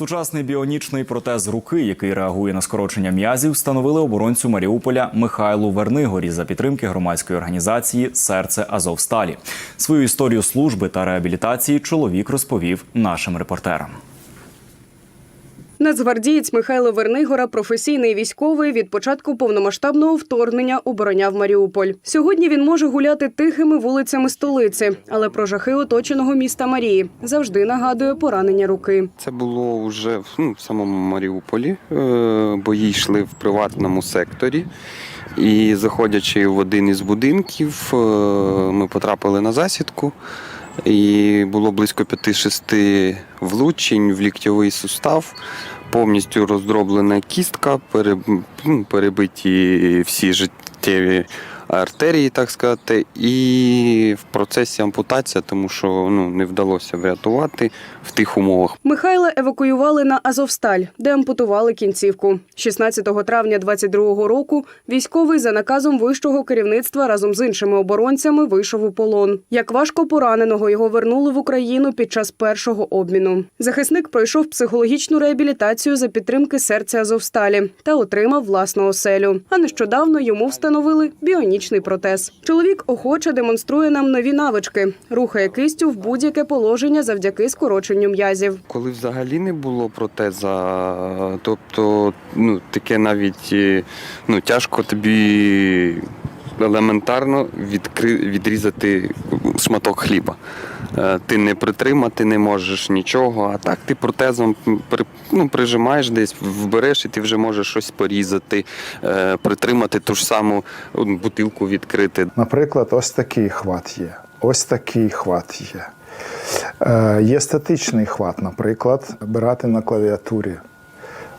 Сучасний біонічний протез руки, який реагує на скорочення м'язів, встановили оборонцю Маріуполя Михайлу Вернигорі за підтримки громадської організації Серце Азовсталі. Свою історію служби та реабілітації чоловік розповів нашим репортерам. Нацгвардієць Михайло Вернигора, професійний військовий, від початку повномасштабного вторгнення обороняв Маріуполь. Сьогодні він може гуляти тихими вулицями столиці, але про жахи оточеного міста Марії завжди нагадує поранення руки. Це було вже в, ну, в самому Маріуполі. Е, Бої йшли в приватному секторі. І заходячи в один із будинків, е, ми потрапили на засідку. І було близько 5-6 влучень в ліктьовий сустав, повністю роздроблена кістка, ну, перебиті всі життєві артерії, так сказати, і в процесі ампутація, тому що ну, не вдалося врятувати в тих умовах. Михайла евакуювали на Азовсталь, де ампутували кінцівку. 16 травня 22-го року військовий за наказом вищого керівництва разом з іншими оборонцями вийшов у полон. Як важко пораненого його вернули в Україну під час першого обміну. Захисник пройшов психологічну реабілітацію за підтримки серця Азовсталі та отримав власну оселю. А нещодавно йому встановили біонічний протез. Чоловік охоче демонструє нам нові навички, рухає кистю в будь-яке положення завдяки скороченню м'язів. Коли взагалі не було протеза, тобто ну, таке навіть е, ну, тяжко тобі елементарно відкри... відрізати шматок хліба. Е, Ти не притримати не можеш нічого, а так ти протезом при... ну, прижимаєш десь, вбереш і ти вже можеш щось порізати, е, притримати ту ж саму бутилку відкрити. Наприклад, ось такий хват є. Ось такий хват є. Е, є статичний хват, наприклад, брати на клавіатурі.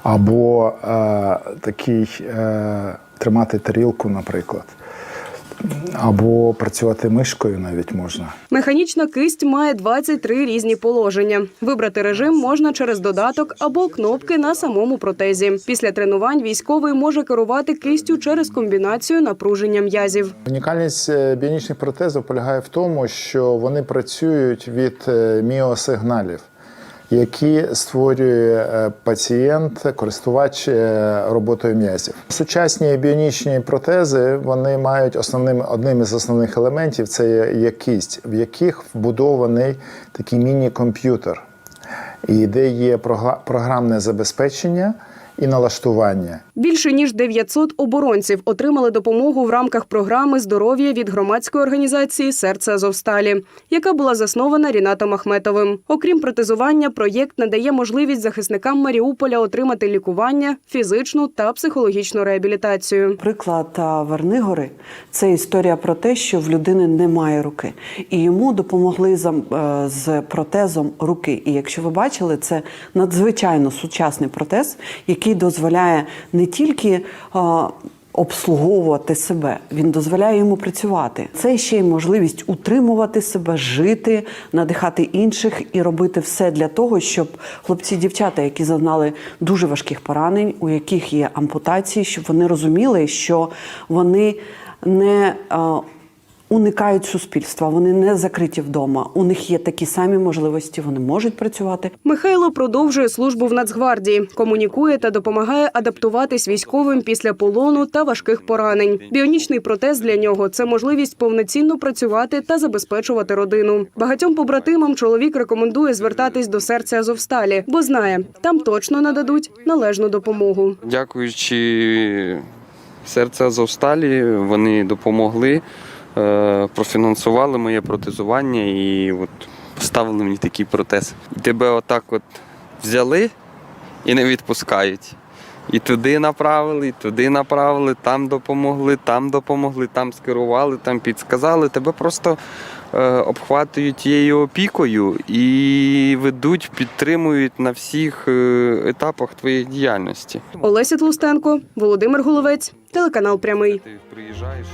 Або е, такий е, тримати тарілку, наприклад. Або працювати мишкою навіть можна. Механічна кисть має 23 різні положення. Вибрати режим можна через додаток або кнопки на самому протезі. Після тренувань військовий може керувати кистю через комбінацію напруження м'язів. Унікальність е, біонічних протезів полягає в тому, що вони працюють від е, міосигналів, які створює е, пацієнт, користувач е, роботою м'язів. Сучасні біонічні протези вони мають основним одним із основних елементів це є- кість, в яких вбудований такий міні-комп'ютер, і де є програ- програмне забезпечення і налаштування. Більше ніж 900 оборонців отримали допомогу в рамках програми здоров'я від громадської організації Серце Азовсталі, яка була заснована Рінатом Ахметовим. Окрім протезування, проєкт надає можливість захисникам Маріуполя отримати лікування, фізичну та психологічну реабілітацію. Приклад Вернигори це історія про те, що в людини немає руки, і йому допомогли з, е, з протезом руки. І якщо ви бачили, це надзвичайно сучасний протез, який дозволяє не тільки обслуговувати себе, він дозволяє йому працювати. Це ще й можливість утримувати себе, жити, надихати інших і робити все для того, щоб хлопці дівчата, які зазнали дуже важких поранень, у яких є ампутації, щоб вони розуміли, що вони не уникають суспільства, вони не закриті вдома. У них є такі самі можливості, вони можуть працювати. Михайло продовжує службу в Нацгвардії, комунікує та допомагає адаптуватись військовим після полону та важких поранень. Біонічний протез для нього це можливість повноцінно працювати та забезпечувати родину. Багатьом побратимам чоловік рекомендує звертатись до серця Азовсталі, бо знає, там точно нададуть належну допомогу. Дякуючи серця Азовсталі, вони допомогли, профінансували моє протезування і от поставили мені такий протез. Тебе отак от взяли і не відпускають. І туди направили, і туди направили, там допомогли, там допомогли, там скерували, там підсказали. Тебе просто е, обхватують тією опікою і ведуть, підтримують на всіх е, етапах твоєї діяльності. Олеся Тлустенко, Володимир Головець, телеканал Прямий. Ти приїжджаєш.